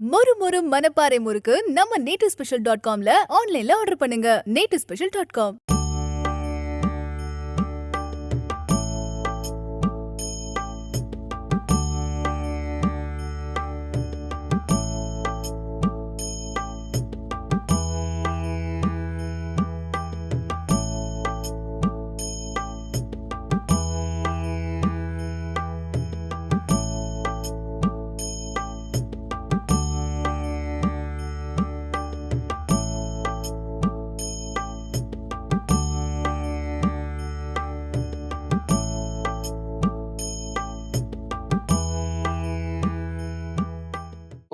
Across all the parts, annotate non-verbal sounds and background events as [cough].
மொறு மொறு மனப்பாறை முறுக்கு நம்ம நேட்டு ஸ்பெஷல் டாட் காம்ல ஆன்லைன்ல ஆர்டர் பண்ணுங்க. நேட்டு ஸ்பெஷல் டாட் காம்.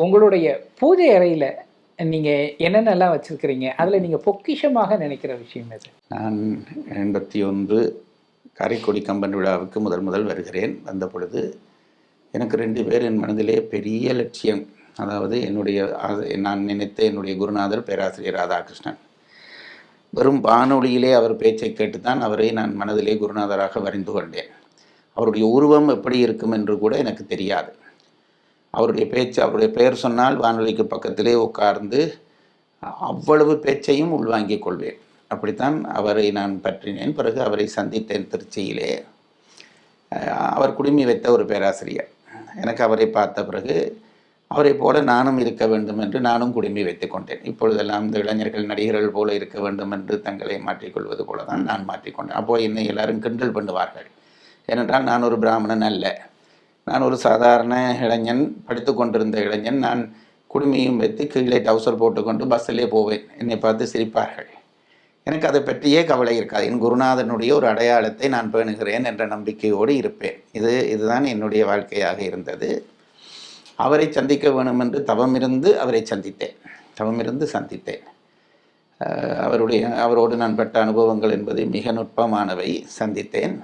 உங்களுடைய பூஜை அறையில் நீங்கள் என்னென்னலாம் வச்சுருக்கிறீங்க? அதில் நீங்கள் பொக்கிஷமாக நினைக்கிற விஷயம் எது? நான் எண்பத்தி ஒன்று காரைக்குடி கம்பன் விழாவுக்கு முதல் முதல் வருகிறேன். வந்த பொழுது எனக்கு ரெண்டு பேர் என் மனதிலே பெரிய லட்சியம். அதாவது என்னுடைய நான் நினைத்த என்னுடைய குருநாதர் பேராசிரியர் ராதாகிருஷ்ணன். வெறும் வானொலியிலே அவர் பேச்சை கேட்டுத்தான் அவரை நான் மனதிலே குருநாதராக வரைந்து கொண்டேன். அவருடைய உருவம் எப்படி இருக்கும் என்று கூட எனக்கு தெரியாது. அவருடைய பேச்சு அவருடைய பெயர் சொன்னால் வானொலிக்கு பக்கத்திலே உட்கார்ந்து அவ்வளவு பேச்சையும் உள்வாங்கிக் கொள்வேன். அப்படித்தான் அவரை நான் பற்றினேன். பிறகு அவரை சந்தித்தேன் திருச்சியிலே. அவர் குடுமி வைத்த ஒரு பேராசிரியர். எனக்கு அவரை பார்த்த பிறகு அவரை போல நானும் இருக்க வேண்டும் என்று நானும் குடுமி வைத்துக் கொண்டேன். இப்பொழுதெல்லாம் இந்த இளைஞர்கள் நடிகர்கள் போல இருக்க வேண்டும் என்று தங்களை மாற்றிக்கொள்வது போல தான் நான் மாற்றிக்கொண்டேன் அப்போ என்னை எல்லாரும் கிண்டல் பண்ணுவார்கள். ஏனென்றால் நான் ஒரு பிராமணன் அல்ல. நான் ஒரு சாதாரண இளைஞன் படித்து கொண்டிருந்த இளைஞன். நான் குடுமையும் வைத்து கீழே டவுசர் போட்டுக்கொண்டு பஸ்ஸிலே போவேன். என்னை பார்த்து சிரிப்பார்கள். எனக்கு அதை பற்றியே கவலை இருக்காது. என் குருநாதனுடைய ஒரு அடையாளத்தை நான் பேணுகிறேன் என்ற நம்பிக்கையோடு இருப்பேன். இது இதுதான் என்னுடைய வாழ்க்கையாக இருந்தது. அவரை சந்திக்க வேணும் என்று தவமிருந்து அவரை சந்தித்தேன். தவமிருந்து சந்தித்தேன். அவருடைய அவரோடு நான் பெற்ற அனுபவங்கள் என்பது மிக நுட்பமானவை. சந்தித்தேன்.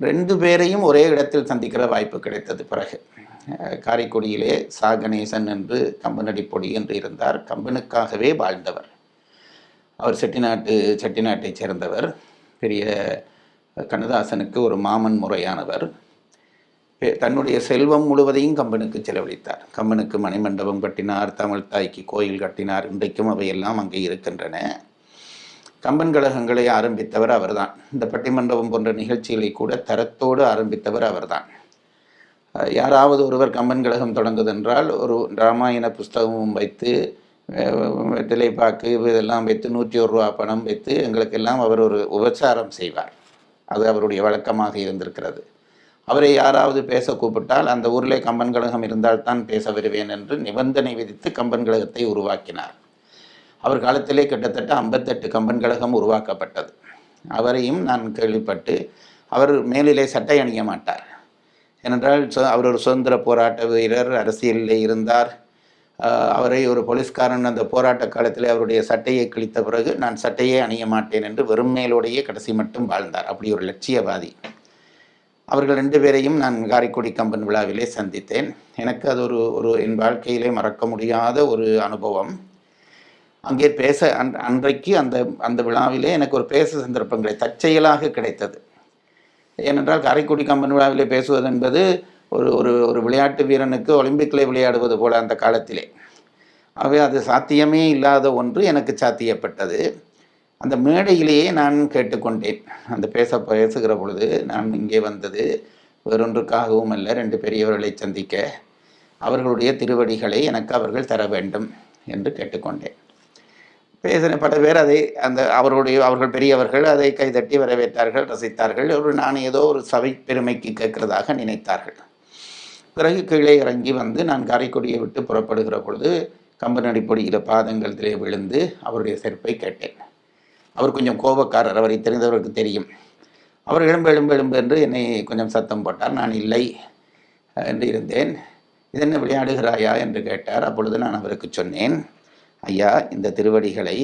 ரெண்டு பேரையும் ஒரே இடத்தில் சந்திக்கிற வாய்ப்பு கிடைத்தது பிறகு. காரைக்குடியிலே சா. கணேசன் என்று கம்பனடி பொடி என்று இருந்தார். கம்பனுக்காகவே வாழ்ந்தவர். அவர் செட்டிநாட்டு செட்டிநாட்டைச் சேர்ந்தவர். பெரிய கண்ணதாசனுக்கு ஒரு மாமன் முறையானவர். தன்னுடைய செல்வம் முழுவதையும் கம்பனுக்கு செலவழித்தார். கம்பனுக்கு மணிமண்டபம் கட்டினார் தமிழ் தாய்க்கு கோயில் கட்டினார். இன்றைக்கும் அவையெல்லாம் அங்கே இருக்கின்றன. கம்பன் கழகங்களை ஆரம்பித்தவர் அவர்தான். இந்த பட்டிமண்டபம் போன்ற நிகழ்ச்சிகளை கூட தரத்தோடு ஆரம்பித்தவர் அவர்தான். யாராவது ஒருவர் கம்பன் கழகம் தொடங்குதென்றால் ஒரு ராமாயண புஸ்தகமும் வைத்து அஹ் வெற்றிலைப்பாக்கு இதெல்லாம் வைத்து நூற்றி ஒரு ரூபா பணம் வைத்து எங்களுக்கெல்லாம் அவர் ஒரு உபச்சாரம் செய்வார். அது அவருடைய வழக்கமாக இருந்திருக்கிறது. அவரை யாராவது பேச கூப்பிட்டால் அந்த ஊரிலே கம்பன் கழகம் இருந்தால் தான் பேச வருவேன் என்று நிபந்தனை விதித்து கம்பன் கழகத்தை உருவாக்கினார். அவர் காலத்திலே கிட்டத்தட்ட ஐம்பத்தெட்டு கம்பன் கழகம் உருவாக்கப்பட்டது. அவரையும் நான் கேள்விப்பட்டு அவர் மேலிலே சட்டை அணிய மாட்டார். ஏனென்றால் சு- அவர் ஒரு சுதந்திர போராட்ட வீரர் அரசியலில் இருந்தார். அவரை ஒரு போலீஸ்காரன் அந்த போராட்ட காலத்தில் அவருடைய சட்டையை கிழித்த பிறகு நான் சட்டையே அணிய மாட்டேன் என்று வெறும் மேலோடையே கடைசி மட்டும் வாழ்ந்தார். அப்படி ஒரு லட்சியவாதி. அவர்கள் ரெண்டு பேரையும் நான் காரைக்குடி கம்பன் விழாவிலே சந்தித்தேன். எனக்கு அது ஒரு ஒரு என் வாழ்க்கையிலே மறக்க முடியாத ஒரு அனுபவம். அங்கே பேச அன் அன்றைக்கு அந்த அந்த விழாவிலே எனக்கு ஒரு பேச சந்தர்ப்பங்களை தற்செயலாக கிடைத்தது. ஏனென்றால் காரைக்குடி கம்பன் விழாவிலே பேசுவது என்பது ஒரு ஒரு ஒரு விளையாட்டு வீரனுக்கு ஒலிம்பிக்கில் விளையாடுவது போல அந்த காலத்திலே. ஆகவே அது சாத்தியமே இல்லாத ஒன்று எனக்கு சாத்தியப்பட்டது. அந்த மேடையிலேயே நான் கேட்டுக்கொண்டேன். அந்த பேச பேசுகிற பொழுது நான் இங்கே வந்தது வேறொன்றுக்காகவும் அல்ல ரெண்டு பெரியவர்களை சந்திக்க அவர்களுடைய திருவடிகளை எனக்கு அவர்கள் தர வேண்டும் என்று கேட்டுக்கொண்டேன். பேசின பல பேர் அதை அந்த அவருடைய அவர்கள் பெரியவர்கள் அதை கைதட்டி வரவேற்றார்கள் ரசித்தார்கள். ஒரு நான் ஏதோ ஒரு சபை பெருமைக்கு கேட்கிறதாக நினைத்தார்கள். பிறகு கீழே இறங்கி வந்து நான் காரைக்குடியை விட்டு புறப்படுகிற பொழுது கம்பனடி பொடிகிற பாதங்களிலே விழுந்து அவருடைய செருப்பை கேட்டேன். அவர் கொஞ்சம் கோபக்காரர் அவரை தெரிந்தவருக்கு தெரியும். அவர் எழும்பு எழும்பு எழும்பு என்று என்னை கொஞ்சம் சத்தம் போட்டார். நான் இல்லை என்று இருந்தேன். இது என்ன விளையாடுகிறாயா? என்று கேட்டார். அப்பொழுது நான் அவருக்கு சொன்னேன் ஐயா இந்த திருவடிகளை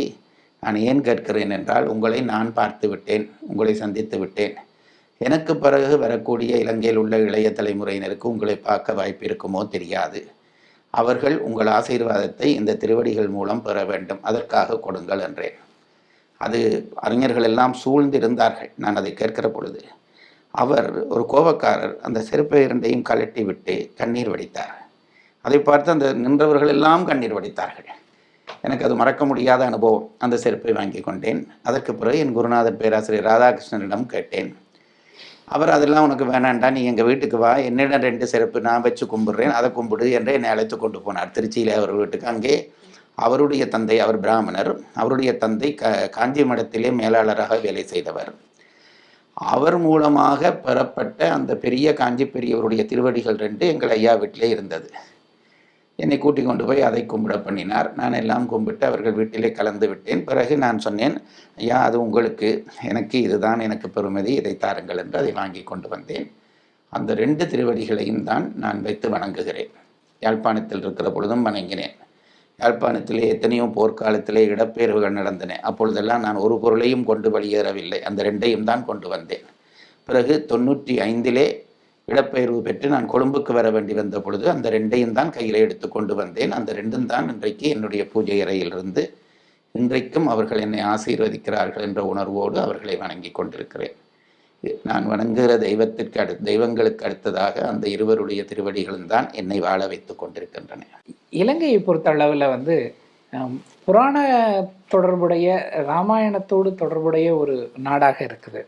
நான் ஏன் கேட்கிறேன் என்றால் உங்களை நான் பார்த்து விட்டேன் உங்களை சந்தித்து விட்டேன். எனக்கு பிறகு வரக்கூடிய இலங்கையில் உள்ள இளைய தலைமுறையினருக்கு உங்களை பார்க்க வாய்ப்பு இருக்குமோ தெரியாது. அவர்கள் உங்கள் ஆசீர்வாதத்தை இந்த திருவடிகள் மூலம் பெற வேண்டும் அதற்காக கொடுங்கள் என்றேன். அது அறிஞர்கள் எல்லாம் சூழ்ந்திருந்தார்கள் நான் அதை கேட்கிற பொழுது. அவர் ஒரு கோபக்காரர் அந்த செருப்பை இரண்டையும் கழட்டி விட்டு கண்ணீர் வடித்தார். அதை பார்த்து அந்த நின்றவர்கள் எல்லாம் கண்ணீர் வடித்தார்கள். எனக்கு அது மறக்க முடியாத அனுபவம். அந்த செருப்பை வாங்கி கொண்டேன். அதற்கு பிறகு என் குருநாதர் பேராசிரியர் ராதாகிருஷ்ணனிடம் கேட்டேன். அவர் அதெல்லாம் உனக்கு வேணாண்டா நீ எங்கள் வீட்டுக்கு வா. என்னிடம் ரெண்டு செருப்பு நான் வச்சு கும்பிடுறேன். அதை கும்பிடு என்று என்னை அழைத்து கொண்டு போனார். திருச்சியில் அவர் வீட்டுக்கு அங்கே அவருடைய தந்தை அவர் பிராமணர் அவருடைய தந்தை க காஞ்சி மடத்திலே மேலாளராக வேலை செய்தவர். அவர் மூலமாக பெறப்பட்ட அந்த பெரிய காஞ்சி பெரியவருடைய திருவடிகள் ரெண்டு எங்கள் ஐயா வீட்டிலே இருந்தது. என்னை கூட்டிக் கொண்டு போய் அதை கும்பிட பண்ணினார். நான் எல்லாம் கும்பிட்டு அவர்கள் வீட்டிலே கலந்து விட்டேன். பிறகு நான் சொன்னேன் ஐயா அது உங்களுக்கு எனக்கு இதுதான் எனக்கு பெருமதி இதை தாருங்கள் என்று அதை வாங்கி கொண்டு வந்தேன். அந்த ரெண்டு திருவடிகளையும் தான் நான் வைத்து வணங்குகிறேன். யாழ்ப்பாணத்தில் இருக்கிற பொழுதும் வணங்கினேன். யாழ்ப்பாணத்திலே எத்தனையோ போர்க்காலத்திலே இடப்பெயர்வுகள் நடந்தன. அப்பொழுதெல்லாம் நான் ஒரு பொருளையும் கொண்டு வெளியேறவில்லை. அந்த ரெண்டையும் தான் கொண்டு வந்தேன். பிறகு தொண்ணூற்றி ஐந்திலே இடப்பெயர்வு பெற்று நான் கொழும்புக்கு வர வேண்டி வந்த பொழுது அந்த ரெண்டையும் தான் கையில் எடுத்து கொண்டு வந்தேன். அந்த ரெண்டும் தான் இன்றைக்கு என்னுடைய பூஜை அறையிலிருந்து இன்றைக்கும் அவர்கள் என்னை ஆசீர்வதிக்கிறார்கள் என்ற உணர்வோடு அவர்களை வணங்கி கொண்டிருக்கிறேன். நான் வணங்குகிற தெய்வத்திற்கு அடு தெய்வங்களுக்கு அடுத்ததாக அந்த இருவருடைய திருவடிகளும் தான் என்னை வாழ வைத்து கொண்டிருக்கின்றன. இலங்கையை பொறுத்தளவில் வந்து புராண தொடர்புடைய ராமாயணத்தோடு தொடர்புடைய ஒரு நாடாக இருக்குது.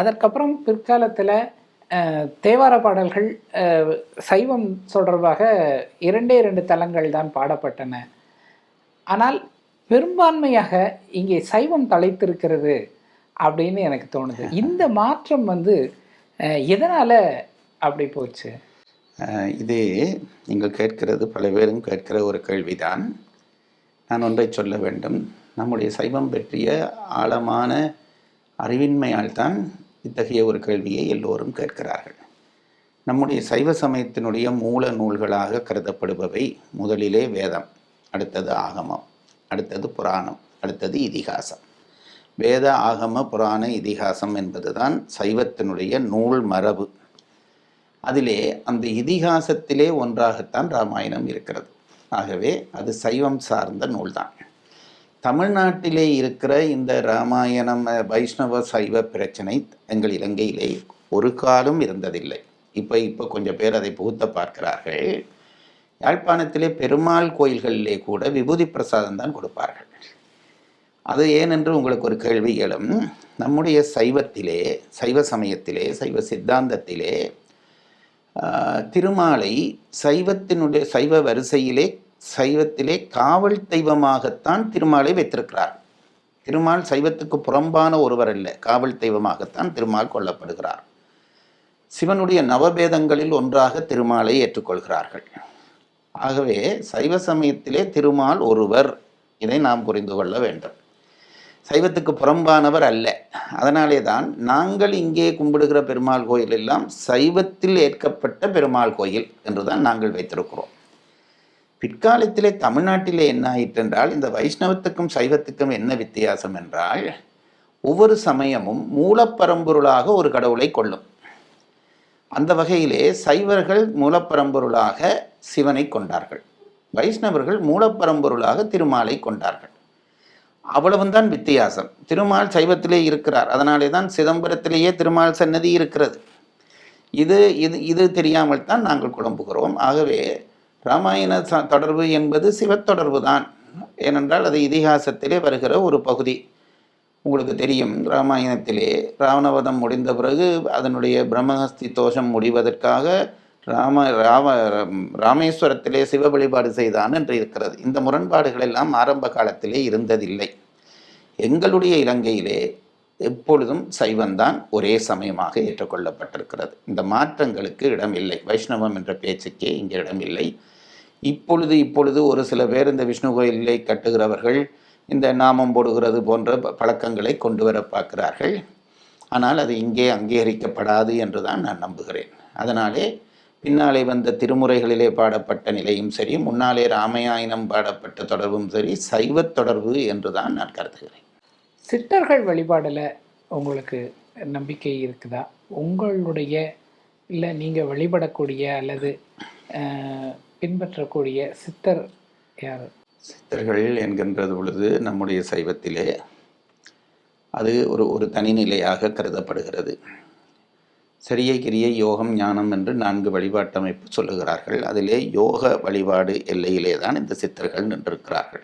அதற்கப்புறம் பிற்காலத்தில் தேவார பாடல்கள் சைவம் தொடர்பாக இரண்டே இரண்டு தலங்கள் தான் பாடப்பட்டன. ஆனால் பெரும்பான்மையாக இங்கே சைவம் தலைத்திருக்கிறது அப்படின்னு எனக்கு தோணுது. [laughs] இந்த மாற்றம் வந்து எதனால அப்படி போச்சு? இது நீங்கள் கேட்கிறது பல பேரும் கேட்கிற ஒரு கேள்விதான். நான் ஒன்றை சொல்ல வேண்டும். நம்முடைய சைவம் பற்றிய ஆழமான அறிவின்மையால் தான் இத்தகைய ஒரு கேள்வியை எல்லோரும் கேட்கிறார்கள். நம்முடைய சைவ சமயத்தினுடைய மூல நூல்களாக கருதப்படுபவை முதலிலே வேதம் அடுத்தது ஆகமம் அடுத்தது புராணம் அடுத்தது இதிகாசம். வேத ஆகம புராண இதிகாசம் என்பதுதான் சைவத்தினுடைய நூல் மரபு. அதிலே அந்த இதிகாசத்திலே ஒன்றாகத்தான் ராமாயணம் இருக்கிறது. ஆகவே அது சைவம் சார்ந்த நூல்தான். தமிழ்நாட்டிலே இருக்கிற இந்த ராமாயணம் வைஷ்ணவ சைவ பிரச்சனை எங்கள் இலங்கையிலே ஒரு காலம் இருந்ததில்லை. இப்போ இப்போ கொஞ்சம் பேர் அதை புகுத்த பார்க்கிறார்கள். யாழ்ப்பாணத்திலே பெருமாள் கோயில்களிலே கூட விபூதி பிரசாதம் தான் கொடுப்பார்கள். அது ஏனென்று உங்களுக்கு ஒரு கேள்வி எழும். நம்முடைய சைவத்திலே சைவ சமயத்திலே சைவ சித்தாந்தத்திலே திருமாலை சைவத்தினுடைய சைவ வரிசையிலே சைவத்திலே காவல் தெய்வமாகத்தான் திருமாலை வைத்திருக்கிறார். திருமால் சைவத்துக்கு புறம்பான ஒருவர் அல்ல. காவல் தெய்வமாகத்தான் திருமால் கொல்லப்படுகிறார். சிவனுடைய நவபேதங்களில் ஒன்றாக திருமாலை ஏற்றுக்கொள்கிறார்கள். ஆகவே சைவ சமயத்திலே திருமால் ஒருவர். இதை நாம் புரிந்து கொள்ள வேண்டும். சைவத்துக்கு புறம்பானவர் அல்ல. அதனாலே தான் நாங்கள் இங்கே கும்பிடுகிற பெருமாள் கோயில் எல்லாம் சைவத்தில் ஏற்கப்பட்ட பெருமாள் கோயில் என்று தான் நாங்கள் வைத்திருக்கிறோம். பிற்காலத்திலே தமிழ்நாட்டிலே என்ன ஆயிற்று என்றால் இந்த வைஷ்ணவத்துக்கும் சைவத்துக்கும் என்ன வித்தியாசம் என்றால் ஒவ்வொரு சமயமும் மூலப்பரம்பொருளாக ஒரு கடவுளை கொள்ளும். அந்த வகையிலே சைவர்கள் மூலப்பரம்பொருளாக சிவனை கொண்டார்கள். வைஷ்ணவர்கள் மூலப்பரம்பொருளாக திருமாலை கொண்டார்கள். அவ்வளவுதான் வித்தியாசம். திருமால் சைவத்திலே இருக்கிறார். அதனாலே தான் சிதம்பரத்திலேயே திருமால் சன்னதி இருக்கிறது. இது இது இது தெரியாமல் தான் நாங்கள் குழம்புகிறோம். ஆகவே ராமாயண ச- தொடர்பு என்பது சிவத்தொடர்பு தான். ஏனென்றால் அது இதிகாசத்திலே வருகிற ஒரு பகுதி. உங்களுக்கு தெரியும் ராமாயணத்திலே ராவணவதம் முடிந்த பிறகு அதனுடைய பிரம்மஹஸ்தி தோஷம் முடிவதற்காக ராம ராம ராமேஸ்வரத்திலே சிவ வழிபாடு செய்தான் என்று இருக்கிறது. இந்த முரண்பாடுகள் எல்லாம் ஆரம்ப காலத்திலே இருந்ததில்லை. எங்களுடைய இலங்கையிலே எப்பொழுதும் சைவந்தான் ஒரே சமயமாக ஏற்றுக்கொள்ளப்பட்டிருக்கிறது. இந்த மாற்றங்களுக்கு இடமில்லை. வைஷ்ணவம் என்ற பேச்சுக்கே இங்கே இடமில்லை. இப்பொழுது இப்பொழுது ஒரு சில பேர் இந்த விஷ்ணு கோயிலை கட்டுகிறவர்கள் இந்த நாமம் போடுகிறது போன்ற ப- பழக்கங்களை கொண்டு வர பார்க்கிறார்கள். ஆனால் அது இங்கே அங்கீகரிக்கப்படாது என்று தான் நான் நம்புகிறேன். அதனாலே பின்னாலே வந்த திருமுறைகளிலே பாடப்பட்ட நிலையும் சரி முன்னாலே ராமாயணம் பாடப்பட்ட தொடர்பும் சரி சைவத் தொடர்பு என்று தான் நான் கருதுகிறேன். சித்தர்கள் வழிபாடில் உங்களுக்கு நம்பிக்கை இருக்குதா? உங்களுடைய இல்லை நீங்கள் வழிபடக்கூடிய அல்லது பின்பற்றக்கூடிய சித்தர் யார்? சித்தர்கள் என்கின்றது பொழுது நம்முடைய சைவத்திலே அது ஒரு ஒரு தனிநிலையாக கருதப்படுகிறது. சரியை கிரியை யோகம் ஞானம் என்று நான்கு வழிபாட்டமைப்பு சொல்லுகிறார்கள். அதிலே யோக வழிபாடு எல்லையிலே தான் இந்த சித்தர்கள் நின்றிருக்கிறார்கள்.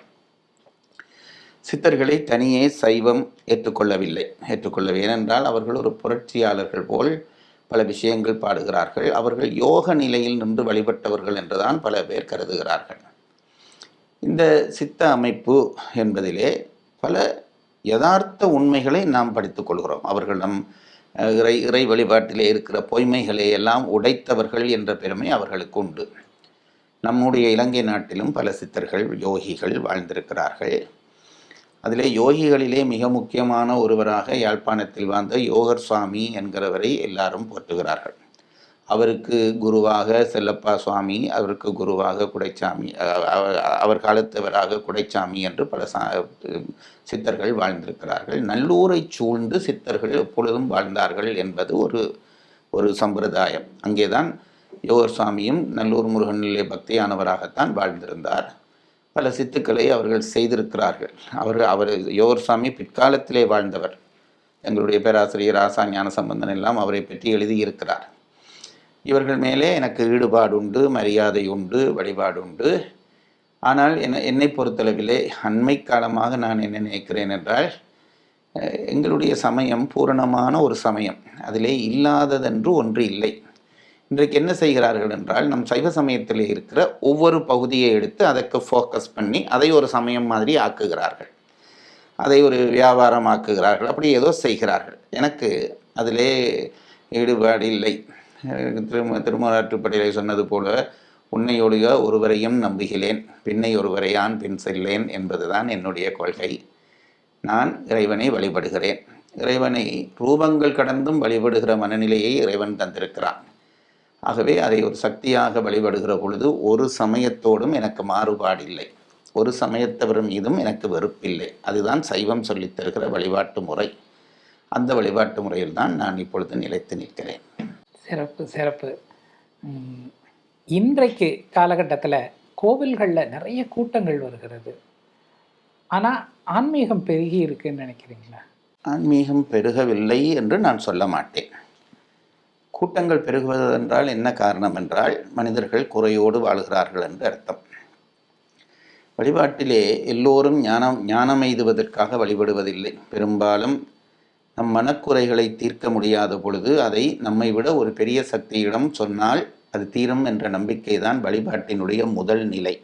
சித்தர்களை தனியே சைவம் ஏற்றுக்கொள்ளவில்லை. ஏற்றுக்கொள்ளவில்லை. ஏனென்றால் அவர்கள் ஒரு புரட்சியாளர்கள் போல் பல விஷயங்கள் பாடுகிறார்கள். அவர்கள் யோக நிலையில் நின்று வழிபட்டவர்கள் என்றுதான் பல பேர் கருதுகிறார்கள். இந்த சித்த அமைப்பு என்பதிலே பல யதார்த்த உண்மைகளை நாம் படித்துக் கொள்கிறோம். அவர்கள் நம் இறை இறை வழிபாட்டிலே இருக்கிற பொய்மைகளை எல்லாம் உடைத்தவர்கள் என்ற பெருமை அவர்களுக்கு உண்டு. நம்முடைய இலங்கை நாட்டிலும் பல சித்தர்கள் யோகிகள் வாழ்ந்திருக்கிறார்கள். அதிலே யோகிகளிலே மிக முக்கியமான ஒருவராக யாழ்ப்பாணத்தில் வாழ்ந்த யோகர் சுவாமி என்கிறவரை எல்லாரும் போற்றுகிறார்கள். அவருக்கு குருவாக செல்லப்பா சுவாமி அவருக்கு குருவாக குடைச்சாமி அவ- அவர் காலத்தவராக குடைச்சாமி என்று பல சா சித்தர்கள் வாழ்ந்திருக்கிறார்கள். நல்லூரை சூழ்ந்து சித்தர்கள் எப்பொழுதும் வாழ்ந்தார்கள் என்பது ஒரு ஒரு சம்பிரதாயம். அங்கேதான் யோகர் சுவாமியும் நல்லூர் முருகனிலே பக்தியானவராகத்தான் வாழ்ந்திருந்தார். பல சித்துக்களை அவர்கள் செய்திருக்கிறார்கள். அவர் அவர் யோர்சாமி பிற்காலத்திலே வாழ்ந்தவர். எங்களுடைய பேராசிரியர் ஆசா ஞானசம்பந்தன் எல்லாம் அவரை பற்றி எழுதியிருக்கிறார். இவர்கள் மேலே எனக்கு ஈடுபாடு உண்டு மரியாதை உண்டு வழிபாடு உண்டு ஆனால் என்ன என்னை பொறுத்தளவிலே அண்மை காலமாக நான் என்ன நினைக்கிறேன் என்றால் எங்களுடைய சமயம் பூரணமான ஒரு சமயம். அதிலே இல்லாததென்று ஒன்று இல்லை. இன்றைக்கு என்ன செய்கிறார்கள் என்றால் நம் சைவ சமயத்தில் இருக்கிற ஒவ்வொரு பகுதியை எடுத்து அதற்கு ஃபோக்கஸ் பண்ணி அதை ஒரு சமயம் மாதிரி ஆக்குகிறார்கள். அதை ஒரு வியாபாரம் ஆக்குகிறார்கள். அப்படி ஏதோ செய்கிறார்கள். எனக்கு அதிலே ஈடுபாடு இல்லை. திரும திருமலாற்றுப்படையிலே சொன்னது போல உன்னை ஒருவரையும் நம்புகிறேன். பின்னை ஒருவரையான் பின் செல்லேன் என்பதுதான் என்னுடைய கொள்கை. நான் இறைவனை வழிபடுகிறேன். இறைவனை ரூபங்கள் கடந்தும் வழிபடுகிற மனநிலையை இறைவன் தந்திருக்கிறான். ஆகவே அதை ஒரு சக்தியாக வழிபடுகிற பொழுது ஒரு சமயத்தோடும் எனக்கு மாறுபாடில்லை. ஒரு சமயத்தவர் மீதும் எனக்கு வெறுப்பில்லை. அதுதான் சைவம் சொல்லித் தருகிற வழிபாட்டு முறை. அந்த வழிபாட்டு முறையில் தான் நான் இப்பொழுது நிலைத்து நிற்கிறேன். சிறப்பு சிறப்பு. இன்றைக்கு காலகட்டத்தில் கோவில்களில் நிறைய கூட்டங்கள் வருகிறது. ஆனால் ஆன்மீகம் பெருகி இருக்குன்னு நினைக்கிறீங்களா? ஆன்மீகம் பெருகவில்லை என்று நான் சொல்ல மாட்டேன். கூட்டங்கள் பெருகுவதென்றால் என்ன காரணம் என்றால் மனிதர்கள் குறையோடு வாழ்கிறார்கள் என்று அர்த்தம். வழிபாட்டிலே எல்லோரும் ஞானம் ஞானம் எய்துவதற்காக வழிபடுவதில்லை. பெரும்பாலும் நம் மனக்குறைகளை தீர்க்க முடியாத பொழுது அதை நம்மை விட ஒரு பெரிய சக்தியிடம் சொன்னால் அது தீரும் என்ற நம்பிக்கை தான் வழிபாட்டினுடைய முதல் நிலை.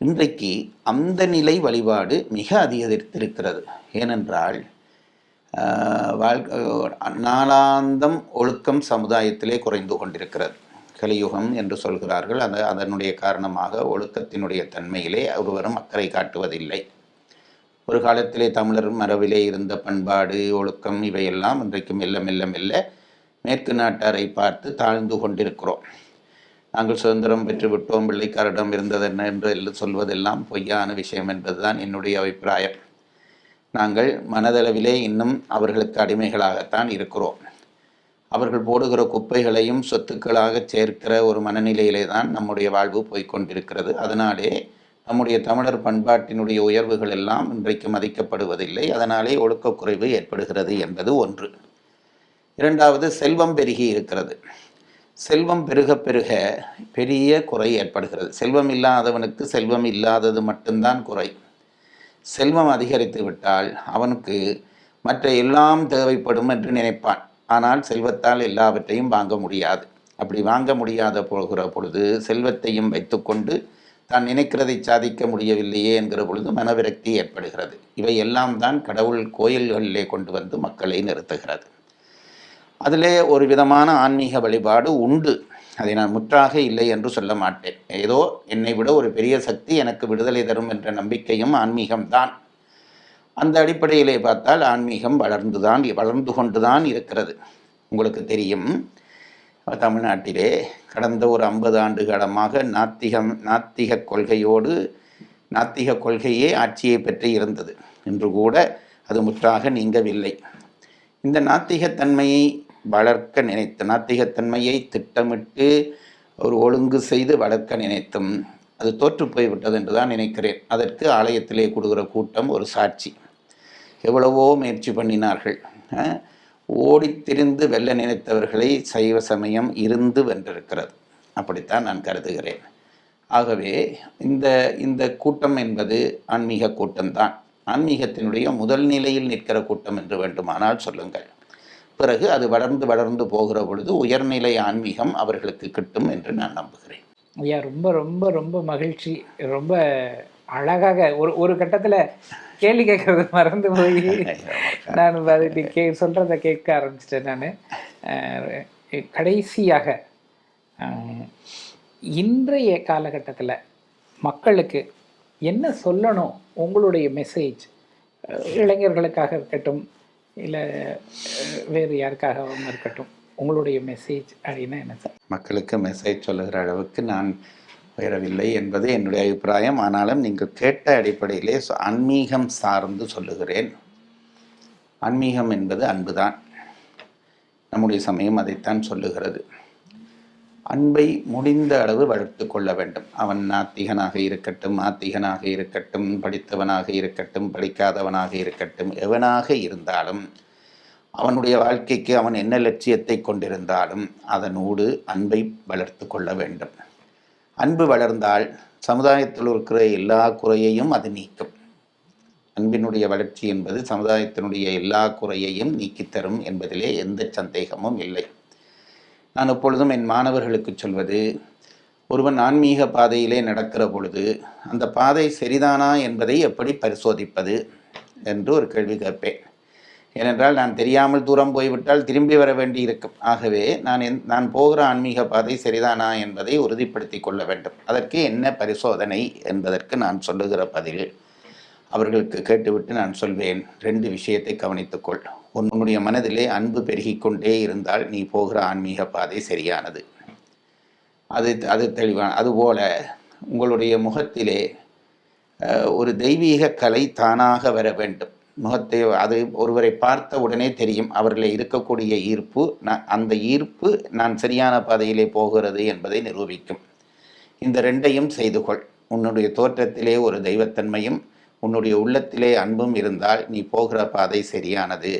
இன்றைக்கு அந்த நிலை வழிபாடு மிக அதிகரித்திருக்கிறது. ஏனென்றால் வாழ்க்கை நாளாந்தம் ஒழுக்கம் சமுதாயத்திலே குறைந்து கொண்டிருக்கிறது. கலியுகம் என்று சொல்கிறார்கள். அது அதனுடைய காரணமாக ஒழுக்கத்தினுடைய தன்மையிலே ஒருவரும் அக்கறை காட்டுவதில்லை. ஒரு காலத்திலே தமிழர் மரபிலே இருந்த பண்பாடு ஒழுக்கம் இவையெல்லாம் இன்றைக்கு மெல்ல மெல்ல மெல்ல மேற்கு நாட்டாரை பார்த்து தாழ்ந்து கொண்டிருக்கிறோம். நாங்கள் சுதந்திரம் பெற்று விட்டோம் பிள்ளைக்காரிடம் இருந்தது என்ன என்று சொல்வதெல்லாம் பொய்யான விஷயம் என்பதுதான் என்னுடைய அபிப்பிராயம். நாங்கள் மனதளவிலே இன்னும் அவர்களுக்கு அடிமைகளாகத்தான் இருக்கிறோம். அவர்கள் போடுகிற குப்பைகளையும் சொத்துக்களாக சேர்க்கிற ஒரு மனநிலையிலே தான் நம்முடைய வாழ்வு போய்கொண்டிருக்கிறது அதனாலே நம்முடைய தமிழர் பண்பாட்டினுடைய உயர்வுகள் எல்லாம் இன்றைக்கு மதிக்கப்படுவதில்லை. அதனாலே ஒழுக்கக்குறைவு ஏற்படுகிறது என்பது ஒன்று. இரண்டாவது செல்வம் பெருகி இருக்கிறது. செல்வம் பெருக பெருக பெரிய குறை ஏற்படுகிறது. செல்வம் இல்லாதவனுக்கு செல்வம் இல்லாதது மட்டும்தான் குறை. செல்வம் அதிகரித்து விட்டால் அவனுக்கு மற்ற எல்லாம் தேவைப்படும் என்று நினைப்பான். ஆனால் செல்வத்தால் எல்லாவற்றையும் வாங்க முடியாது. அப்படி வாங்க முடியாத போகிற பொழுது செல்வத்தையும் வைத்துக்கொண்டு தான் நினைக்கிறதை சாதிக்க முடியவில்லையே என்கிற பொழுது மனவிரக்தி ஏற்படுகிறது. இவை எல்லாம் தான் கடவுள் கோயில்களிலே கொண்டு வந்து மக்களை நிறுத்துகிறது. அதிலே ஒரு விதமான ஆன்மீக வழிபாடு உண்டு. அதை நான் முற்றாக இல்லை என்று சொல்ல மாட்டேன். ஏதோ என்னை விட ஒரு பெரிய சக்தி எனக்கு விடுதலை தரும் என்ற நம்பிக்கையும் ஆன்மீகம்தான் அந்த அடிப்படையிலே பார்த்தால் ஆன்மீகம் வளர்ந்துதான் வளர்ந்து கொண்டுதான் இருக்கிறது. உங்களுக்கு தெரியும் தமிழ்நாட்டிலே கடந்த ஒரு ஐம்பது ஆண்டு காலமாக நாத்திகம் நாத்திக கொள்கையோடு நாத்திக கொள்கையே ஆட்சியை பெற்று இருந்தது. இன்று கூட அது முற்றாக நீங்கவில்லை. இந்த நாத்திகத்தன்மையை வளர்க்க நினைத்த நாத்திகத்தன்மையை திட்டமிட்டு ஒரு ஒழுங்கு செய்து வளர்க்க நினைத்தும் அது தோற்று போய்விட்டது என்று தான் நினைக்கிறேன். அதற்கு ஆலயத்திலே கொடுக்குற கூட்டம் ஒரு சாட்சி. எவ்வளவோ முயற்சி பண்ணினார்கள். ஓடித்திரிந்து ஓடித் திரிந்து வெல்ல நினைத்தவர்களை சைவ சமயம் இருந்து வென்றிருக்கிறது. அப்படித்தான் நான் கருதுகிறேன். ஆகவே இந்த இந்த கூட்டம் என்பது ஆன்மீக கூட்டம்தான். ஆன்மீகத்தினுடைய முதல் நிலையில் நிற்கிற கூட்டம் என்று வேண்டுமானால் சொல்லுங்கள். பிறகு அது வளர்ந்து வளர்ந்து போகிற பொழுது உயர்நிலை ஆன்மீகம் அவர்களுக்கு கிட்டும் என்று நான் நம்புகிறேன். ஐயா ரொம்ப ரொம்ப ரொம்ப மகிழ்ச்சி. ரொம்ப அழகாக ஒரு ஒரு கட்டத்தில் கேள்வி கேட்கறது மறந்து போய் [laughs] நான் அதை நீ கே சொல்கிறத கேட்க ஆரம்பிச்சிட்டேன் நான். கடைசியாக இன்றைய காலகட்டத்தில் மக்களுக்கு என்ன சொல்லணும்? உங்களுடைய மெசேஜ் இளைஞர்களுக்காக இருக்கட்டும் இல்லை வேறு யாருக்காகவும் இருக்கட்டும். உங்களுடைய மெசேஜ் அப்படின்னா என்ன சார் மக்களுக்கு மெசேஜ் சொல்லுகிற அளவுக்கு நான் உயரவில்லை என்பது என்னுடைய அபிப்பிராயம். ஆனாலும் நீங்கள் கேட்ட அடிப்படையிலே ஆன்மீகம் சார்ந்து சொல்லுகிறேன். ஆன்மீகம் என்பது அன்புதான். நம்முடைய சமயம் அதைத்தான் சொல்லுகிறது. அன்பை முடிந்த அளவு வளர்த்து கொள்ள வேண்டும். அவன் நாத்திகனாக இருக்கட்டும் ஆத்திகனாக இருக்கட்டும் படித்தவனாக இருக்கட்டும் படிக்காதவனாக இருக்கட்டும் எவனாக இருந்தாலும் அவனுடைய வாழ்க்கைக்கு அவன் என்ன லட்சியத்தை கொண்டிருந்தாலும் அதனோடு அன்பை வளர்த்து கொள்ள வேண்டும். அன்பு வளர்ந்தால் சமுதாயத்தில் இருக்கிற எல்லா குறையையும் அது நீக்கும். அன்பினுடைய வளர்ச்சி என்பது சமுதாயத்தினுடைய எல்லா குறையையும் நீக்கித்தரும் என்பதிலே எந்த சந்தேகமும் இல்லை. நான் எப்பொழுதும் என் மாணவர்களுக்கு சொல்வது ஒருவன் ஆன்மீக பாதையிலே நடக்கிற பொழுது அந்த பாதை சரிதானா என்பதை எப்படி பரிசோதிப்பது என்று ஒரு கேள்வி கேட்பேன். ஏனென்றால் நான் தெரியாமல் தூரம் போய்விட்டால் திரும்பி வர வேண்டி இருக்கும். ஆகவே நான் என் நான் போகிற ஆன்மீக பாதை சரிதானா என்பதை உறுதிப்படுத்தி கொள்ள வேண்டும். அதற்கு என்ன பரிசோதனை என்பதற்கு நான் சொல்லுகிற பதில் அவர்களுக்கு கேட்டுவிட்டு நான் சொல்வேன். ரெண்டு விஷயத்தை கவனித்துக்கொள் உன்னுடைய மனதிலே அன்பு பெருகிக்கொண்டே இருந்தால் நீ போகிற ஆன்மீக பாதை சரியானது. அது அது தெளிவான அதுபோல் உங்களுடைய முகத்திலே ஒரு தெய்வீக கலை தானாக வர வேண்டும். முகத்தை அது ஒருவரை பார்த்த உடனே தெரியும் அவர்களில் இருக்கக்கூடிய ஈர்ப்பு நான் அந்த ஈர்ப்பு நான் சரியான பாதையிலே போகிறது என்பதை நிரூபிக்கும். இந்த ரெண்டையும் செய்து கொள். உன்னுடைய தோற்றத்திலே ஒரு தெய்வத்தன்மையும் உன்னுடைய உள்ளத்திலே அன்பும் இருந்தால் நீ போகிற பாதை சரியானது.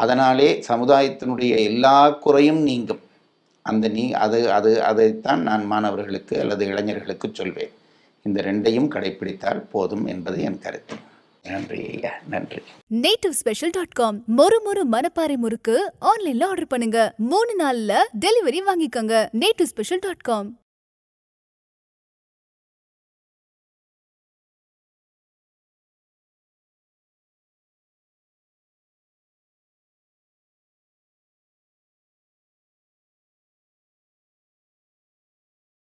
அதனாலே சமுதாயத்தினுடைய எல்லா குறையும் நீங்கும். அந்த நீ அது அது அதைத்தான் நான் மாணவர்களுக்கு அல்லது இளைஞர்களுக்கு சொல்வேன். இந்த ரெண்டையும் கடைப்பிடித்தால் போதும் என்பது என் கருத்து. நன்றி ஐயா நன்றி. நேட்டிவ் ஸ்பெஷல் டாட் காம் மொறு மொறு மனப்பாறை முறுக்கு ஆன்லைன்ல ஆர்டர் பண்ணுங்க. மூணு நாள்ல டெலிவரி வாங்கிக்கோங்க. Native special dot com